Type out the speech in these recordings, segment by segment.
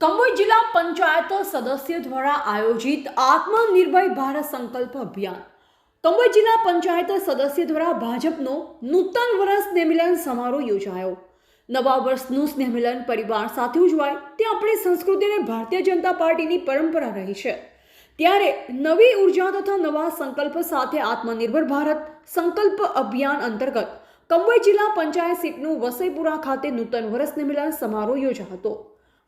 કંબોઈ જિલ્લા પંચાયત સદસ્ય દ્વારા આયોજિત આત્મનિર્ભર ભારત સંકલ્પ અભિયાન. કંબોઈ જિલ્લા પંચાયત સદસ્ય દ્વારા ભાજપનો નૂતન વર્ષ સ્નેહમિલન સમારોહ યોજાયો. નવા વર્ષનું સ્નેહમિલન પરિવાર સાથે ઉજવાય તે આપણી સંસ્કૃતિ અને ભારતીય જનતા પાર્ટીની પરંપરા રહી છે. ત્યારે નવી ઊર્જા તથા નવા સંકલ્પ સાથે આત્મનિર્ભર ભારત સંકલ્પ અભિયાન અંતર્ગત કંબોઈ જિલ્લા પંચાયત સીટનું વસઈપુરા ખાતે નૂતન વર્ષ નિમિલન સમારોહ યોજાયો હતો.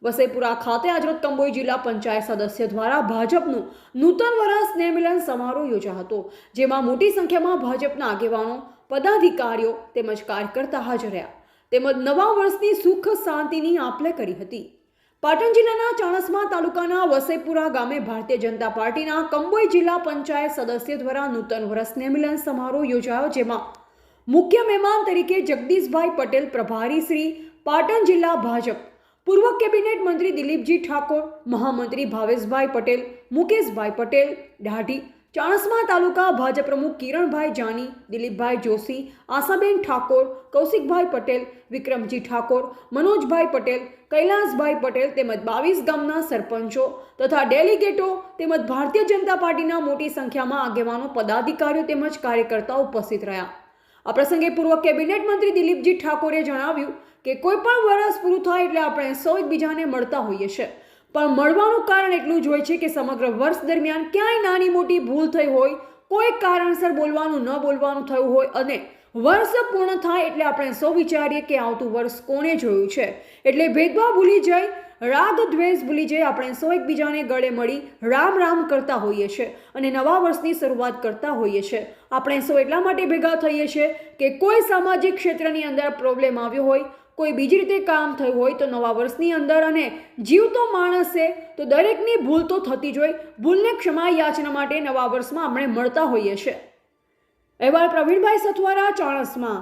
વસઈપુરા ખાતે આજરોજ કંબોઈ જિલ્લા પંચાયત સદસ્ય દ્વારા ભાજપનું નૂતન વર્ષ સ્નેહમિલન સમારોહ યોજાયો હતો, જેમાં મોટી સંખ્યામાં ભાજપના આગેવાનો, પદાધિકારીઓ તેમજ કાર્યકર્તા હાજર રહ્યા. તેમજ નવા વર્ષની સુખ શાંતિની આપલે કરી હતી. પાટણ જિલ્લાના ચાણસ્મા તાલુકાના વસઈપુરા ગામે ભારતીય જનતા પાર્ટીના કંબોઈ જિલ્લા પંચાયત સદસ્ય દ્વારા નૂતન વર્ષ સ્નેહમિલન સમારોહ યોજાયો, જેમાં મુખ્ય મહેમાન તરીકે જગદીશભાઈ પટેલ પ્રભારી શ્રી, પાટણ જિલ્લા ભાજપ પૂર્વ કેબિનેટ મંત્રી દિલીપજી ઠાકોર, મહામંત્રી ભાવેશભાઈ પટેલ, મુકેશભાઈ પટેલ ઢાઢી ચાણસ્મા તાલુકા ભાજપ પ્રમુખ કિરણભાઈ જાની, દિલીપભાઈ જોશી, આશાબેન ઠાકોર, કૌશિકભાઈ પટેલ, વિક્રમજી ઠાકોર, મનોજભાઈ પટેલ, કૈલાસભાઈ પટેલ તેમજ બાવીસ ગામના સરપંચો તથા ડેલિગેટો તેમજ ભારતીય જનતા પાર્ટીના મોટી સંખ્યામાં આગેવાનો, પદાધિકારીઓ તેમજ કાર્યકર્તાઓ ઉપસ્થિત રહ્યા. આ પ્રસંગે પૂર્વ કેબિનેટ મંત્રી દિલીપજી ઠાકોરે જણાવ્યું કે કોઈ પણ વર્ષ પૂરું થાય એટલે આપણે સૌ એકબીજાને મળતા હોઈએ છીએ. પણ મળવાનું કારણ એટલું જ હોય છે કે સમગ્ર વર્ષ દરમિયાન ક્યાંય નાની મોટી ભૂલ થઈ હોય, કોઈ કારણસર બોલવાનું ન બોલવાનું થયું હોય અને વર્ષ પૂર્ણ થાય એટલે આપણે સૌ વિચારીએ કે આવતું વર્ષ કોણે જોયું છે? એટલે ભેદભાવ ભૂલી જઈ રાગ દ્વેષ ભૂલી જઈ આપણે સૌ એકબીજાને ગળે મળી રામ રામ કરતા હોઈએ છીએ અને નવા વર્ષની શરૂઆત કરતા હોઈએ છીએ આપણે સૌ એટલા માટે ભેગા થઈએ છીએ કે કોઈ સામાજિક ક્ષેત્રની અંદર પ્રોબ્લેમ આવ્યો હોય, કોઈ બીજી રીતે કામ થયું હોય તો નવા વર્ષની અંદર અને જીવતો માણસ તો દરેકની ભૂલ તો થતી જ હોય. ભૂલને ક્ષમા યાચના માટે નવા વર્ષમાં આપણે મળતા હોઈએ છીએ અહેવાલ પ્રવીણભાઈ સથવારા ચાણસમાં.